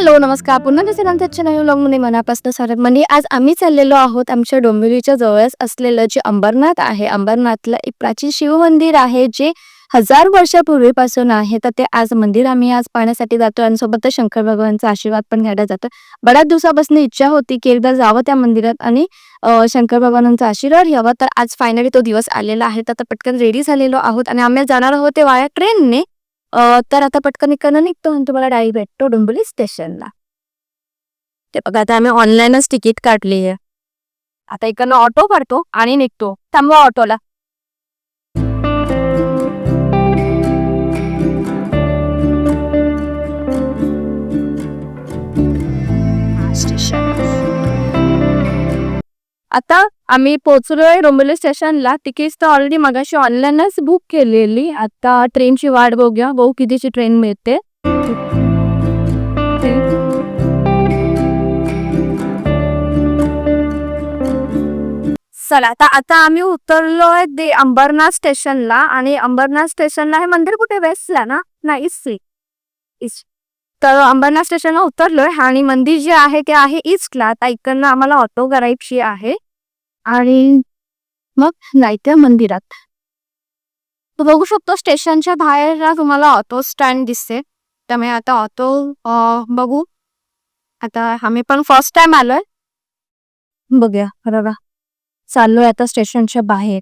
Hello नमस्कार. पुन्हा दुसऱ्या आमच्या नवीन व्लॉगमध्ये मनापासून स्वागत. म्हणजे आज आम्ही चाललेलो आहोत आमच्या डोंबिवलीच्या जवळच असलेलं जे अंबरनाथ आहे. अंबरनाथला एक प्राचीन शिव मंदिर आहे जे हजार वर्षापूर्वीपासून आहे. तर ते आज मंदिर आम्ही आज पाहण्यासाठी जातो आणि सोबतच शंकर भगवानचा आशीर्वाद पण घ्यायला जातो बऱ्याच दिवसापासून इच्छा होती की एकदा जावं त्या मंदिरात आणि शंकर भगवानांचा आशीर्वाद घ्यावा. तर आज फायनली तो दिवस आलेला आहे. तर आता पटकन रेडी झालेलो आहोत आणि आम्ही जाणार आहोत ते वाया ट्रेनने तर आता पटकन इकडनं निघतो आणि तुम्हाला डायरी भेटतो डोंबिवली स्टेशनला. ते बघा आता आम्ही ऑनलाईनच तिकीट काढली आहे आता इकडनं ऑटो भरतो आणि निघतो. थांबवा ऑटोला. आता आम्ही पोहोचलोय डोंबिवली स्टेशनला. तिकीट तर ऑलरेडी मगाशी ऑनलाईनच बुक केलेली. आता ट्रेनची वाट बघूया. भाऊ कितीची ट्रेन मिळते. चला आता आता आम्ही उतरलोय दे अंबरनाथ स्टेशनला. आणि अंबरनाथ स्टेशनला हे मंदिर कुठे? वेस्टला ना? नाही ईस्टला ईस्ट तर अंबरनाथ स्टेशनला उतरलोय आणि मंदिर जे आहे ते आहे ईस्टला आता इकडनं आम्हाला ऑटो करायची आहे. आणि मग जायचं मंदिरात. तू बघू शकतो स्टेशनच्या बाहेर ना तुम्हाला ऑटो स्टँड दिसते. त्यामुळे आता ऑटो बघू. आता आम्ही पण फर्स्ट टाइम आलोय. बघूया. बरोबर चाललोय आता स्टेशनच्या बाहेर.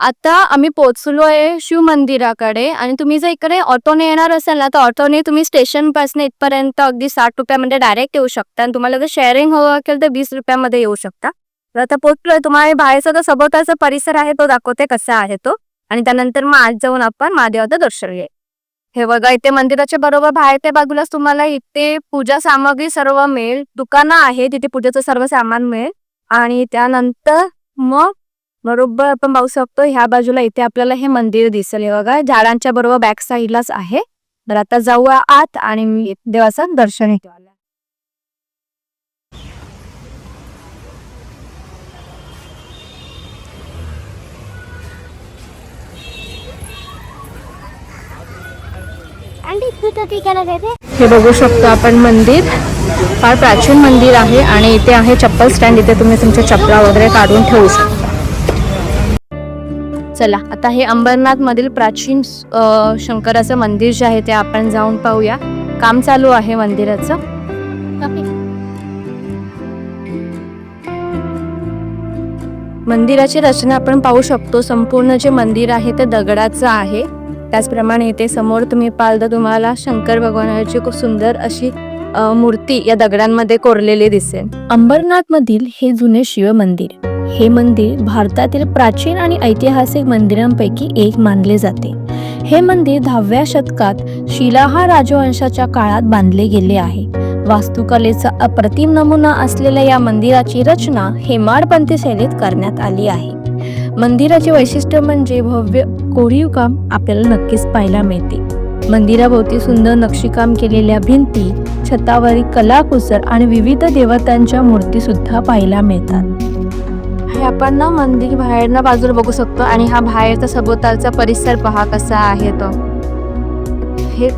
आता आम्ही पोहोचलोय शिव मंदिराकडे आणि तुम्ही जर इकडे ऑटोने येणार असाल ना तर ऑटोने तुम्ही स्टेशनपासून इथपर्यंत अगदी साठ रुपयामध्ये डायरेक्ट येऊ शकता आणि तुम्हाला जर शेअरिंग हवं असेल तर वीस रुपयामध्ये येऊ शकता. तर आता पोहोचलोय तुम्हाला बाहेरचा जो सभोवतालचा परिसर आहे तो दाखवते कसा आहे तो. आणि त्यानंतर मग आज जाऊन आपण महादेवाचं दर्शन घे हे बघा इथे मंदिराच्या बरोबर बाहेर त्या बाजूलाच तुम्हाला इथे पूजा सामग्री सर्व मिळेल. दुकानं आहे तिथे पूजेचं सर्व सामान मिळेल. आणि त्यानंतर मग बरोबर आपण पाहू शकतो ह्या बाजूला इथे आपल्याला हे मंदिर दिसेल. हे बघा झाडांच्या बरोबर बॅक साईडलाच आहे. तर आता जाऊया आत आणि देवाचं दर्शन घेऊ हे बघू शकतो आपण मंदिर. फार प्राचीन मंदिर आहे आणि इथे आहे चप्पल स्टँड. इथे तुम्ही तुमच्या चपला वगैरे काढून ठेवू शकता. चला आता हे अंबरनाथ मधील प्राचीन शंकराचं मंदिर जे आहे ते आपण जाऊन पाहूया. काम चालू आहे मंदिराचं. मंदिराची रचना आपण पाहू शकतो. संपूर्ण जे मंदिर आहे ते दगडाचं आहे. त्याचप्रमाणे इथे समोर तुम्ही पाल तर तुम्हाला शंकर भगवानाची खूप सुंदर अशी मूर्ती या दगडांमध्ये कोरलेली दिसेल. अंबरनाथ मधील हे जुने शिव मंदिर हे मंदिर भारतातील प्राचीन आणि ऐतिहासिक मंदिरांपैकी एक मानले जाते. हे मंदिर दहाव्या शतकात शिलाहा राजवंशाच्या काळात बांधले गेले आहे. वास्तुकलेचा अप्रतिम नमुना असलेल्या या मंदिराची रचना हेमाडपंथी शैलीत करण्यात आली आहे. मंदिराचे वैशिष्ट्य म्हणजे भव्य कोरीव काम आपल्याला नक्कीच पाहायला मिळते. मंदिराभोवती सुंदर नक्षीकाम केलेल्या भिंती छतावरील कलाकुसर आणि विविध देवतांच्या मूर्ती सुद्धा पाहायला मिळतात. हे आपण ना मंदिर बाहेरनं बाजूला बघू शकतो आणि हा बाहेरचा सभोवतालचा परिसर पहा कसा आहे तो. हे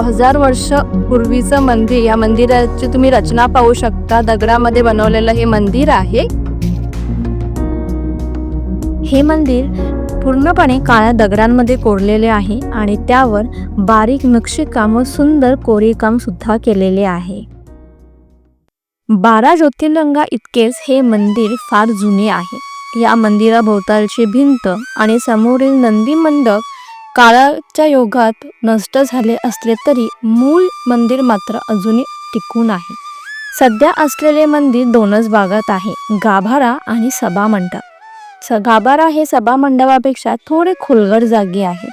हजार वर्ष पूर्वीचं मंदिर या मंदिराची तुम्ही रचना पाहू शकता. दगडामध्ये बनवलेलं हे मंदिर आहे. हे मंदिर पूर्णपणे काळ्या दगडांमध्ये कोरलेले आहे आणि त्यावर बारीक नक्षीकाम व सुंदर कोरीकाम सुद्धा केलेले आहे. बारा ज्योतिर्लिंगा इतकेच हे मंदिर फार जुने आहे. या मंदिराभोवतालची भिंत आणि समोरील नंदी मंडप काळाच्या योगात नष्ट झाले असले तरी मूळ मंदिर मात्र अजूनही टिकून आहे. सध्या असलेले मंदिर दोनच भागात आहे गाभारा आणि सभा मंडप गाभारा हे सभामंडपापेक्षा थोडे खोलगट जागी आहे.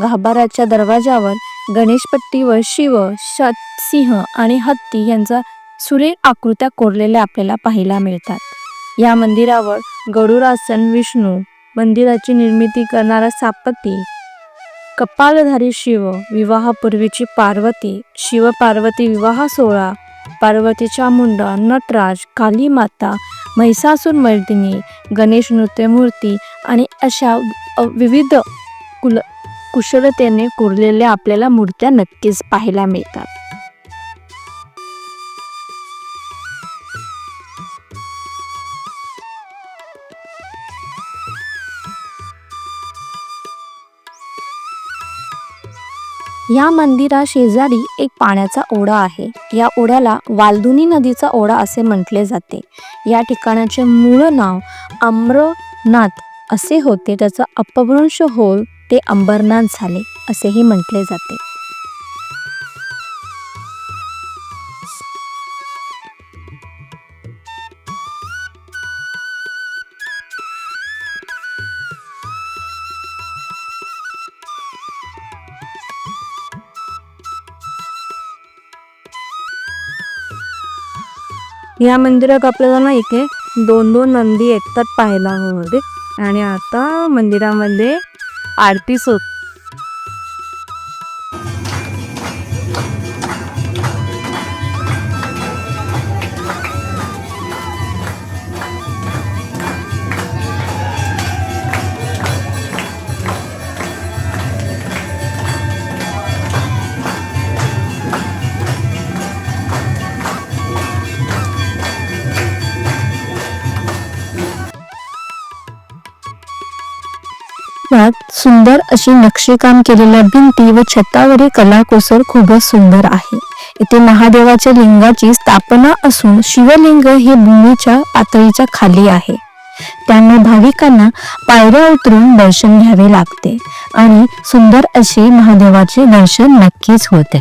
गाभाऱ्याच्या दरवाजावर गणेशपट्टीवर शिव शत सिंह आणि हत्ती यांचा सुरेख आकृत्या कोरलेल्या आपल्याला पाहायला मिळतात. या मंदिरावर गरुडासन विष्णू मंदिराची निर्मिती करणारा सापती कपालधारी शिव विवाहापूर्वीची पार्वती शिव पार्वती विवाह सोहळा पार्वतीच्या मुंडा नटराज काली माता म्हैसासूर मर्दिनी गणेश नृत्य मूर्ती आणि अशा विविध कुल कुशलतेने कोरलेल्या आपल्याला मूर्त्या नक्कीच पाहायला मिळतात. या मंदिरा शेजारी एक पाण्याचा ओढा आहे. या ओढ्याला वाल्दुनी नदीचा ओढा असे म्हटले जाते. या ठिकाणाचे मूळ नाव अम्रनाथ असे होते. त्याचा अपभ्रंश होऊन ते अंबरनाथ झाले असेही म्हटले जाते. या मंदिरात आपल्याला ना इथे दोन दोन नंदी येतात पाहायला होते आणि आता मंदिरामध्ये आरती होत यात सुंदर अशी नक्षीकाम केलेल्या भिंती व छतावरील कलाकुसर खूपच सुंदर आहे. इथे महादेवाच्या लिंगाची स्थापना असून शिवलिंग हे भूमीच्या पातळीच्या खाली आहे. त्यामुळे भाविकांना पायऱ्या उतरून दर्शन घ्यावे लागते आणि सुंदर असे महादेवाचे दर्शन नक्कीच होते.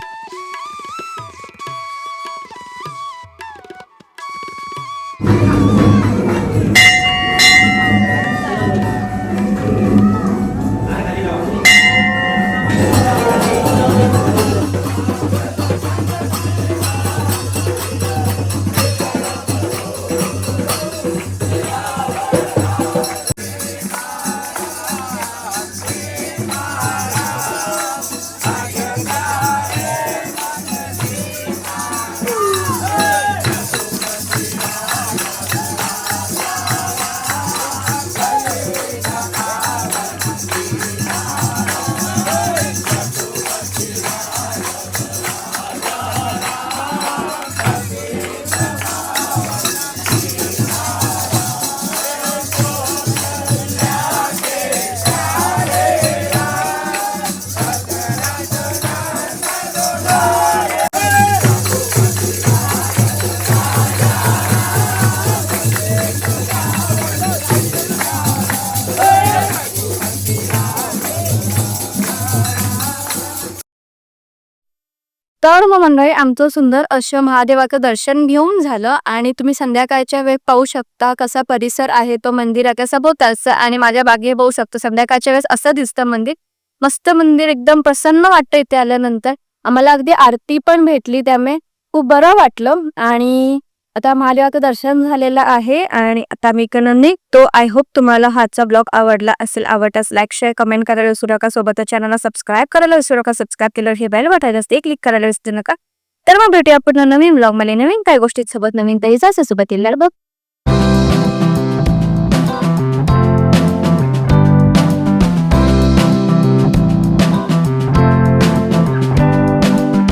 तर मग मंडळी आमचं सुंदर असं महादेवाचं दर्शन घेऊन झालं आणि तुम्ही संध्याकाळच्या वेळ पाहू शकता कसा परिसर आहे तो मंदिराच्या सभोवतालचा आणि माझ्या बागे पाहू शकतो संध्याकाळच्या वेळेस असं दिसतं मंदिर. मस्त मंदिर एकदम प्रसन्न वाटतं इथे आल्यानंतर. आम्हाला अगदी आरती पण भेटली त्यामुळे खूप बरं वाटलं आणि आता महादेवाचं दर्शन झालेलं आहे आणि आता मी इकडनं निघतो आय होप तुम्हाला हाचा ब्लॉग आवडला असेल आवडल्यास लाईक शेअर कमेंट करायला विसरू नका. सोबत चॅनलला सबस्क्राईब करायला विसरू नका. सबस्क्राईब केल्यावर हे बेल वाटायला असते क्लिक करायला विसरू नका. तर मग भेटूया आपण नवीन ब्लॉगमध्ये. नवीन काही गोष्टी सोबत नवीन तरी सोबत. येईल बघ